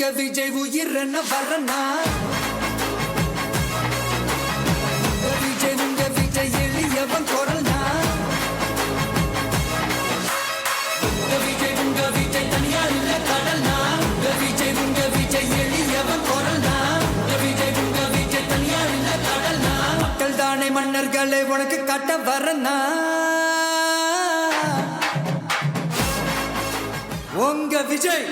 எங்க விஜய் உயிர் என்ன வரனா விஜய் உங்க விஜய் எளியவன் குரல்னா? விஜய் உங்க விஜய் தனியார் இல்ல கடல்னா? விஜய் உங்க விஜய் எளியவன் குரல்னா? விஜய் உங்க விஜய் தனியார் இல்ல கடல்னா? மக்கள் தானே மன்னர்களை உனக்கு கட்ட வரனா உங்க விஜய்!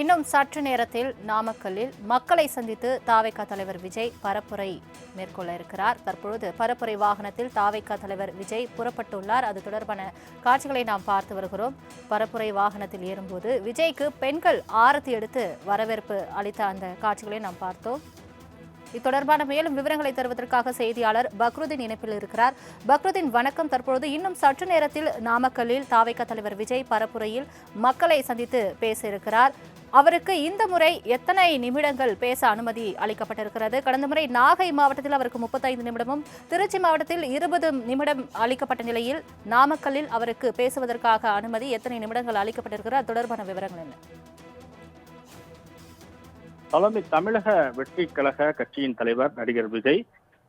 இன்னும் சற்று நேரத்தில் நாமக்கல்லில் மக்களை சந்தித்து தாவைக்கா தலைவர் விஜய் பரப்புரை மேற்கொள்ள இருக்கிறார். தற்பொழுது பரப்புரை வாகனத்தில் தாவைக்கா தலைவர் விஜய் புறப்பட்டுள்ளார். அது தொடர்பான காட்சிகளை நாம் பார்த்து வருகிறோம். பரப்புரை வாகனத்தில் ஏறும்போது விஜய்க்கு பெண்கள் ஆரத்தி எடுத்து வரவேற்பு அளித்த அந்த காட்சிகளை நாம் பார்த்தோம். தொடர்பான மேலும் விவரங்களை தருவதற்காக செய்தியாளர் பக்ருதீன் இணைப்பில் இருக்கிறார். பக்ருதீன் வணக்கம். தற்பொழுது இன்னும் சற்று நேரத்தில் நாமக்கல்லில் தாவைக்க தலைவர் விஜய் பரப்புரையில் மக்களை சந்தித்து பேச இருக்கிறார் அவருக்கு இந்த முறை எத்தனை நிமிடங்கள் பேச அனுமதி அளிக்கப்பட்டிருக்கிறது? கடந்த முறை நாகை மாவட்டத்தில் அவருக்கு முப்பத்தைந்து நிமிடமும் திருச்சி மாவட்டத்தில் இருபது நிமிடம் அளிக்கப்பட்ட நிலையில் நாமக்கல்லில் அவருக்கு பேசுவதற்காக அனுமதி எத்தனை நிமிடங்கள் அளிக்கப்பட்டிருக்கிறது? அது தொடர்பான விவரங்கள் என்ன? தலைமை தமிழக வெற்றி கழக கட்சியின் தலைவர் நடிகர் விஜய்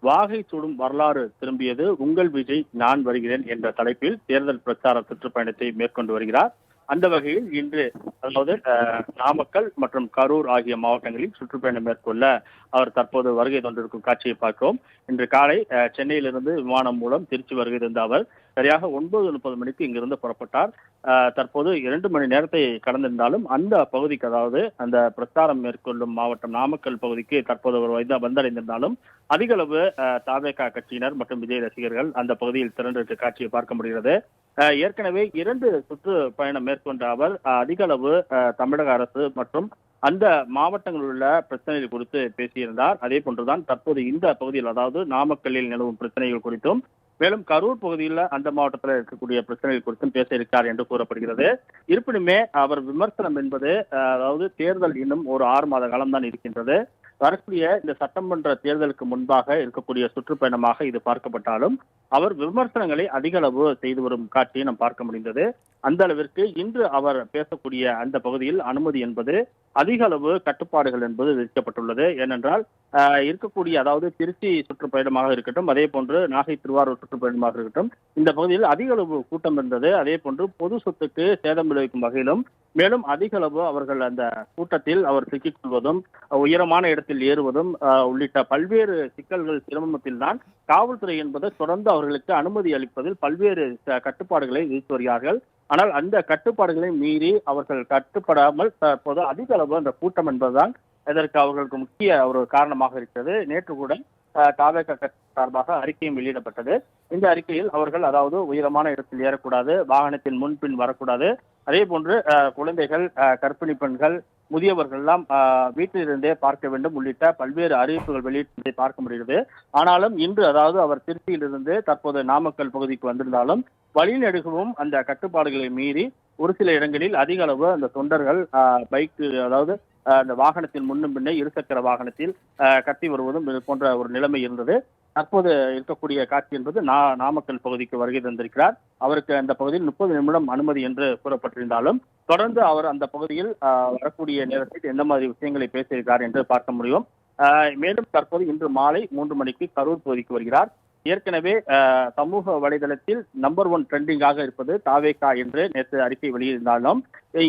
வாகை சூடும் வரலாறு திரும்பியது உங்கள் விஜய் நான் வருகிறேன் என்ற தலைப்பில் தேர்தல் பிரச்சார சுற்றுப்பயணத்தை மேற்கொண்டு வருகிறார். அந்த வகையில் இன்று அதாவது நாமக்கல் மற்றும் கரூர் ஆகிய மாவட்டங்களில் சுற்றுப்பயணம் மேற்கொள்ள அவர் தற்போது வருகை தந்திருக்கும் காட்சியை பார்க்கிறோம். இன்று காலை சென்னையிலிருந்து விமானம் மூலம் திருச்சி வருகை தந்த அவர் சரியாக ஒன்பது முப்பது மணிக்கு இங்கிருந்து புறப்பட்டார். தற்போது இரண்டு மணி நேரத்தை கடந்திருந்தாலும் அந்த பகுதிக்கு அதாவது அந்த பிரச்சாரம் மேற்கொள்ளும் மாவட்டம் நாமக்கல் பகுதிக்கு தற்போது ஒரு வயதாக வந்தடைந்திருந்தாலும் அதிக அளவு தாவேகா கட்சியினர் மற்றும் விஜய் ரசிகர்கள் அந்த பகுதியில் திரண்டிருக்க காட்சியை பார்க்க முடிகிறது. ஏற்கனவே இரண்டு சுற்று பயணம் மேற்கொண்ட அவர் அதிகளவு அதிக அளவு தமிழக அரசு மற்றும் அந்த மாவட்டங்களில் உள்ள பிரச்சனைகள் குறித்து பேசியிருந்தார். அதே போன்றுதான் தற்போது இந்த பகுதியில் அதாவது நாமக்கல்லில் நிலவும் பிரச்சனைகள் குறித்தும் மேலும் கரூர் பகுதியில் அந்த மாவட்டத்தில் இருக்கக்கூடிய பிரச்சனைகள் குறித்தும் பேச இருக்கிறார் என்று கூறப்படுகிறது. இருப்பினுமே அவர் விமர்சனம் என்பது அதாவது தேர்தல் இன்னும் ஒரு ஆறு மாத காலம்தான் இருக்கின்றது. வரக்கூடிய இந்த சட்டமன்ற தேர்தலுக்கு முன்பாக இருக்கக்கூடிய சுற்றுப்பயணமாக இது பார்க்கப்பட்டாலும் அவர் விமர்சனங்களை அதிக அளவு செய்து வரும் காட்சியை நாம் பார்க்க முடிந்தது. அந்த அளவிற்கு இன்று அவர் பேசக்கூடிய அந்த பகுதியில் அனுமதி என்பது அதிக அளவு கட்டுப்பாடுகள் என்பது விதிக்கப்பட்டுள்ளது. ஏனென்றால் இருக்கக்கூடிய அதாவது திருச்சி சுற்றுப்பயணமாக இருக்கட்டும் அதே போன்று நாகை திருவாரூர் சுற்றுப்பயணமாக இருக்கட்டும் இந்த பகுதியில் அதிக அளவு கூட்டம் இருந்தது. அதே போன்று பொது சொத்துக்கு சேதம் விளைவிக்கும் வகையிலும் மேலும் அதிக அளவு அவர்கள் அந்த கூட்டத்தில் அவர் சிக்கிக் கொள்வதும் உயரமான இடத்தில் ஏறுவதும் உள்ளிட்ட பல்வேறு சிக்கல்கள் சிரமத்தில் தான் காவல்துறை என்பது தொடர்ந்து அவர்களுக்கு அனுமதி அளிப்பதில் பல்வேறு கட்டுப்பாடுகளை விதித்து வருகிறார்கள். ஆனால் அந்த கட்டுப்பாடுகளை மீறி அவர்கள் கட்டுப்படாமல் தற்போது அதிக அளவு அந்த கூட்டம் என்பதுதான் இதற்கு அவர்களுக்கு முக்கிய ஒரு காரணமாக இருக்கிறது. நேற்று கூட தாவேக சார்பாக அறிக்கையும் வெளியிடப்பட்டது. இந்த அறிக்கையில் அவர்கள் அதாவது உயரமான இடத்தில் ஏறக்கூடாது வாகனத்தின் முன்பின் வரக்கூடாது. அதே போன்று குழந்தைகள் கற்பிணி கர்ப்பிணி பெண்கள் முதியவர்கள் எல்லாம் வீட்டிலிருந்தே பார்க்க வேண்டும் உள்ளிட்ட பல்வேறு அறிவிப்புகள் வெளியிட்டதை பார்க்க முடிகிறது. ஆனாலும் இன்று அதாவது அவர் திருச்சியிலிருந்து தற்போது நாமக்கல் பகுதிக்கு வந்திருந்தாலும் வழிநெடுகவும் அந்த கட்டுப்பாடுகளை மீறி ஒரு சில இடங்களில் அதிக அளவு அந்த தொண்டர்கள் பைக்கு அதாவது அந்த வாகனத்தின் முன்னும் பின்னே இருசக்கர வாகனத்தில் கத்தி வருவதும் இது போன்ற ஒரு நிலைமை இருந்தது. தற்போது இருக்கக்கூடிய காட்சி என்பது நா நாமக்கல் பகுதிக்கு வருகை தந்திருக்கிறார். அவருக்கு அந்த பகுதியில் முப்பது நிமிடம் அனுமதி என்று கூறப்பட்டிருந்தாலும் தொடர்ந்து அவர் அந்த பகுதியில் வரக்கூடிய நேரத்தில் எந்த மாதிரி விஷயங்களை பேசியிருக்கார் என்று பார்க்க முடியும். மேலும் தற்போது இன்று மாலை மூன்று மணிக்கு கரூர் பகுதிக்கு வருகிறார். ஏற்கனவே சமூக வலைதளத்தில் நம்பர் ஒன் ட்ரெண்டிங்காக இருப்பது தாவேகா என்று நேற்று அறிக்கை வெளியிருந்தாலும்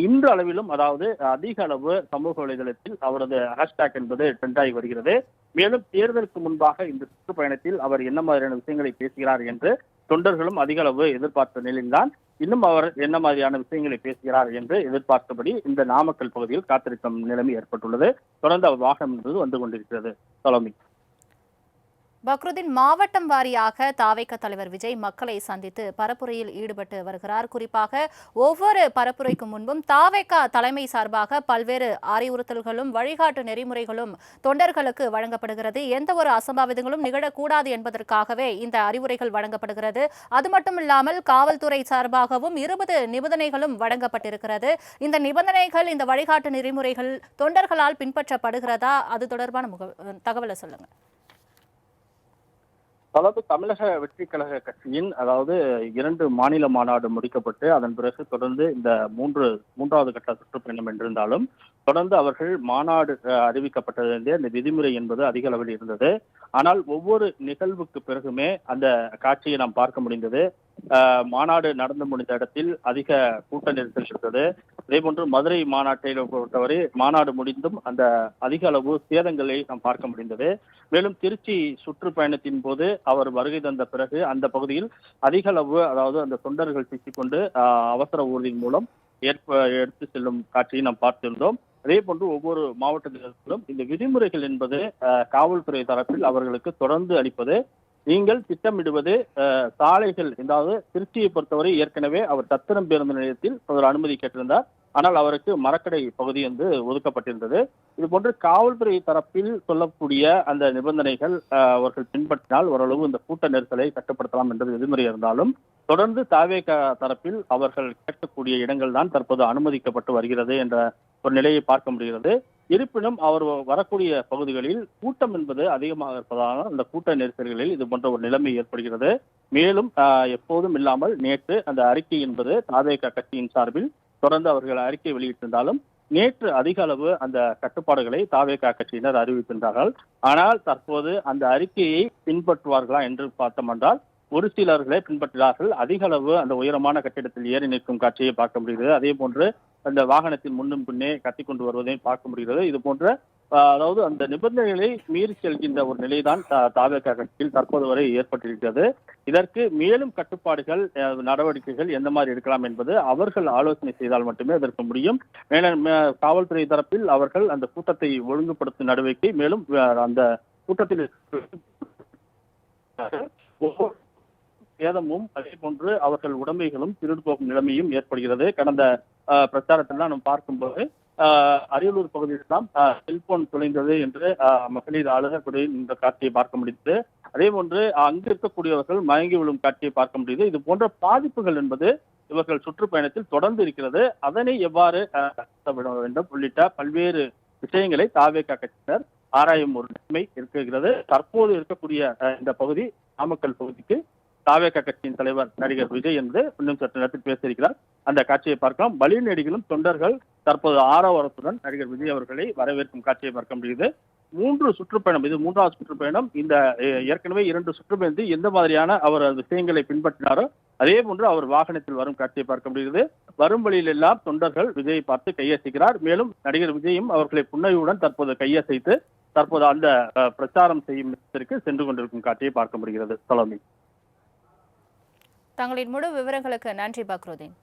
இன்று அளவிலும் அதாவது அதிக அளவு சமூக வலைதளத்தில் அவரது ஹேஷ்டாக் என்பது ட்ரெண்டாகி வருகிறது. மேலும் தேர்தலுக்கு முன்பாக இந்த சுற்றுப்பயணத்தில் அவர் என்ன மாதிரியான விஷயங்களை பேசுகிறார் என்று தொண்டர்களும் அதிக அளவு எதிர்பார்த்த நிலையில்தான் இன்னும் அவர் என்ன மாதிரியான விஷயங்களை பேசுகிறார் என்று எதிர்பார்த்தபடி இந்த நாமக்கல் பகுதியில் காத்திருக்கும் நிலைமை ஏற்பட்டுள்ளது. தொடர்ந்து அவர் வாகனம் என்பது வந்து கொண்டிருக்கிறது. சலோமி. பக்ருதீன் மாவட்டம் வாரியாக தாவைக்க தலைவர் விஜய் மக்களை சந்தித்து பரப்புரையில் ஈடுபட்டு வருகிறார். குறிப்பாக ஒவ்வொரு பரப்புரைக்கு முன்பும் தாவைக்கா தலைமை சார்பாக பல்வேறு அறிவுறுத்தல்களும் வழிகாட்டு நெறிமுறைகளும் தொண்டர்களுக்கு வழங்கப்படுகிறது. எந்த ஒரு அசம்பாவிதங்களும் நிகழக்கூடாது என்பதற்காகவே இந்த அறிவுரைகள் வழங்கப்படுகிறது. அது மட்டும் இல்லாமல் காவல்துறை சார்பாகவும் இருபது நிபந்தனைகளும் வழங்கப்பட்டிருக்கிறது. இந்த நிபந்தனைகள் இந்த வழிகாட்டு நெறிமுறைகள் தொண்டர்களால் பின்பற்றப்படுகிறதா? அது தொடர்பான முக தகவலை சொல்லுங்கள் அதாவது தமிழக வெற்றி கழக கட்சியின் அதாவது இரண்டு மாநில மாநாடு முடிக்கப்பட்டு அதன் பிறகு தொடர்ந்து இந்த மூன்று மூன்றாவது கட்ட சுற்றுப்பயணம் என்றிருந்தாலும் தொடர்ந்து அவர்கள் மாநாடு அஹ், அறிவிக்கப்பட்டதிலிருந்தே அந்த விதிமுறை என்பது அதிக அளவில் இருந்தது. ஆனால் ஒவ்வொரு நிகழ்வுக்கு பிறகுமே அந்த காட்சியை நாம் பார்க்க முடிந்தது. மாநாடு நடந்து முடிந்த இடத்தில் அதிக கூட்ட நெரிசல் இருந்தது. அதே போன்று மதுரை மாநாட்டை பொறுத்தவரை மாநாடு முடிந்தும் அந்த அதிக அளவு சேதங்களை நாம் பார்க்க முடிந்தது. மேலும் திருச்சி சுற்றுப்பயணத்தின் போது அவர் வருகை தந்த பிறகு அந்த பகுதியில் அதிக அளவு அதாவது அந்த தொண்டர்கள் சிக்கிக்கொண்டு அவசர ஊர்தியின் மூலம் ஏற்ப எடுத்து செல்லும் காட்சியை நாம் பார்த்திருந்தோம். அதே போன்று ஒவ்வொரு மாவட்டத்திலும் இந்த விதிமுறைகள் என்பது காவல்துறை தரப்பில் அவர்களுக்கு தொடர்ந்து அளிப்பது நீங்கள் திட்டமிடுவது சாலைகள் அதாவது திருச்சியை பொறுத்தவரை ஏற்கனவே அவர் தத்திரம் பேருந்து நிலையத்தில் ஒரு அனுமதி கேட்டிருந்தார். ஆனால் அவருக்கு மரக்கடை பகுதி வந்து ஒதுக்கப்பட்டிருந்தது. இது போன்று காவல்துறை தரப்பில் சொல்லக்கூடிய அந்த நிபந்தனைகள் அவர்கள் பின்பற்றினால் ஓரளவு இந்த கூட்ட நெரிசலை கட்டுப்படுத்தலாம் என்றது விதிமுறை இருந்தாலும் தொடர்ந்து தாவேக தரப்பில் அவர்கள் கேட்கக்கூடிய இடங்கள் தான் தற்போது அனுமதிக்கப்பட்டு வருகிறது என்ற ஒரு நிலையை பார்க்க முடிகிறது. இருப்பினும் அவர் வரக்கூடிய பகுதிகளில் கூட்டம் என்பது அதிகமாக இருப்பதால் அந்த கூட்ட நெரிசல்களில் இது போன்ற ஒரு நிலைமை ஏற்படுகிறது. மேலும் எப்போதும் இல்லாமல் நேற்று அந்த அறிக்கை என்பது தாதேக கட்சியின் சார்பில் தொடர்ந்து அவர்கள் அறிக்கை வெளியிட்டிருந்தாலும் நேற்று அதிக அளவு அந்த கட்டுப்பாடுகளை தாவேகா கட்சியினர் அறிவித்திருந்தார்கள். ஆனால் தற்போது அந்த அறிக்கையை பின்பற்றுவார்களா என்று பார்த்தோம் என்றால் ஒரு சிலர்களை பின்பற்றுகிறார்கள் அதிக அளவு அந்த உயரமான கட்டிடத்தில் ஏறி நிற்கும் காட்சியை பார்க்க முடிகிறது. அதே போன்று அந்த வாகனத்தின் முன்னும் பின்னே கத்திக் வருவதையும் பார்க்க முடிகிறது. இது போன்ற அதாவது அந்த நிபந்தனைகளை மீறி செல்கின்ற ஒரு நிலைதான் தா- கட்சியில் தற்போது வரை ஏற்பட்டிருக்கிறது. இதற்கு மேலும் கட்டுப்பாடுகள் நடவடிக்கைகள் எந்த மாதிரி எடுக்கலாம் என்பது அவர்கள் ஆலோசனை செய்தால் மட்டுமே அதற்கு முடியும். மேலும் காவல்துறை தரப்பில் அவர்கள் அந்த கூட்டத்தை ஒழுங்குபடுத்தும் நடவடிக்கை மேலும் அந்த கூட்டத்தில் ஒவ்வொரு சேதமும் அதே போன்று அவர்கள் உடைமைகளும் திருடு போகும் நிலைமையும் ஏற்படுகிறது. கடந்த பிரச்சாரத்தெல்லாம் நம்ம பார்க்கும்போது அரியலூர் பகுதியில் தான் செல்போன் தொலைந்தது என்று மகளிர் அழுகக்கூடிய இந்த காட்சியை பார்க்க முடிந்தது. அதே போன்று அங்கு இருக்கக்கூடியவர்கள் மயங்கி விழும் காட்சியை பார்க்க முடியுது இது போன்ற பாதிப்புகள் என்பது இவர்கள் சுற்றுப்பயணத்தில் தொடர்ந்து இருக்கிறது. அதனை எவ்வாறு விட வேண்டும் உள்ளிட்ட பல்வேறு விஷயங்களை தாவேக கட்சியினர் ஆராயும் ஒரு நிலைமை இருக்கிறது. தற்போது இருக்கக்கூடிய இந்த பகுதி நாமக்கல் பகுதிக்கு தாவேகா கட்சியின் தலைவர் நடிகர் விஜய் என்று இன்னும் சற்று நேரத்தில் பேசியிருக்கிறார். அந்த காட்சியை பார்க்கலாம். பலி நடிகளும் தொண்டர்கள் தற்போது ஆரவாரத்துடன் நடிகர் விஜய் அவர்களை வரவேற்கும் காட்சியை பார்க்க முடியுது. மூன்று சுற்றுப்பயணம் இது மூன்றாவது சுற்றுப்பயணம். இந்த ஏற்கனவே இரண்டு சுற்றுப்பயணத்தில் எந்த மாதிரியான அவர் விஷயங்களை பின்பற்றினாரோ அதே போன்று அவர் வாகனத்தில் வரும் காட்சியை பார்க்க முடிகிறது வரும் வழியில் எல்லாம் தொண்டர்கள் விஜயை பார்த்து கையசைக்கிறார். மேலும் நடிகர் விஜயும் அவர்களை புன்னகையுடன் தற்போது கையசைத்து தற்போது அந்த பிரச்சாரம் செய்யும் இடத்திற்கு சென்று கொண்டிருக்கும் காட்சியை பார்க்க முடிகிறது. சலோமி. தங்களின் முழு விவரங்களுக்கு நன்றி பக்ருதீன்.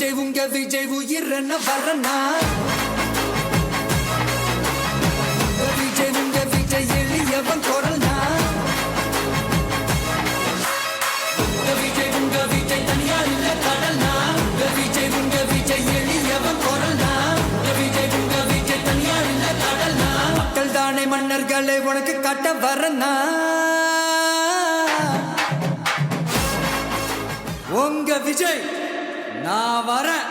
விஜய் உங்க விஜய் உயிரன வரனா விஜய் உங்க விஜய் எளியவன் குரல்னா விஜய் உங்க விஜய் தனியார் இல்ல கடல்னா விஜய் உங்க விஜய் எளியவன் குரல்னா விஜய் உங்க விஜய் தனியார் இல்ல கடல்னா மக்கள் தானே மன்னர்களை உனக்கு காட்ட வரனா உங்க விஜய். நான் வரேன்.